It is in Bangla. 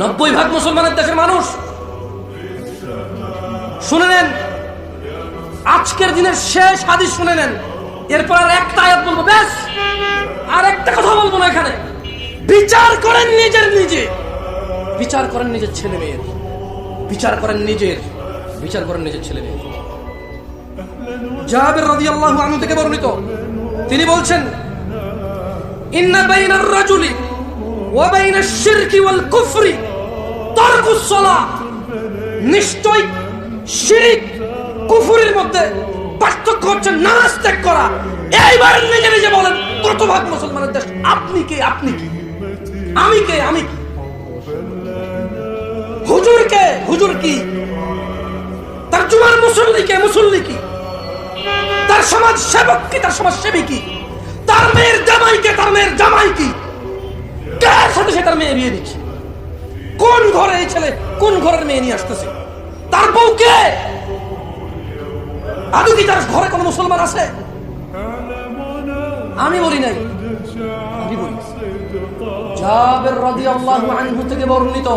নব্বই ভাগ মুসলমানের দেশের মানুষ। শুনে নেন। আজকের দিনের শেষ হাদিস শুনে নেন। এরপর আর একটা আয়াত বলব, ব্যাস। আর একটা কথা বলব না এখানে। বিচার করেন নিজের নিজে। বিচার করেন নিজের ছেলে মেয়ের। বিচার করেন নিজের। বিচার করেন নিজের ছেলে মেয়ের। জাহাবের রাদিয়াল্লাহু আনহু থেকে বর্ণিত। তিনি বলছেন, ইন্না বাইনার রাজুলি সালাত নিশ্চয় শিরিক কুফুরের মধ্যে পার্থক্য হচ্ছে নামাজ ত্যাগ করা। এইবার নিজে নিজে বলেন কত ভাগ মুসলমানের দেশ আপনি কে, আপনি কি? আমি কে, আমি কি? হুজুর কে, হুজুর কি? তার জুমার মুসল্লি কে, মুসল্লি কি? তার সমাজ সেবক কি, তার সমাজ সেবী কি? তার মেয়ের জামাই কে, তার মেয়ের জামাই কি? বিয়ে দিচ্ছে কোন ঘরে এই ছেলে কোন ঘরের মেয়ে নিয়ে আসতেছে? তার বউ কে? আদৌ কি তার ঘরে কোন মুসলমান আছে? আমি বলি নাই। আমি বলি জাবের রাদিয়াল্লাহু আনহু থেকে বর্ণিত।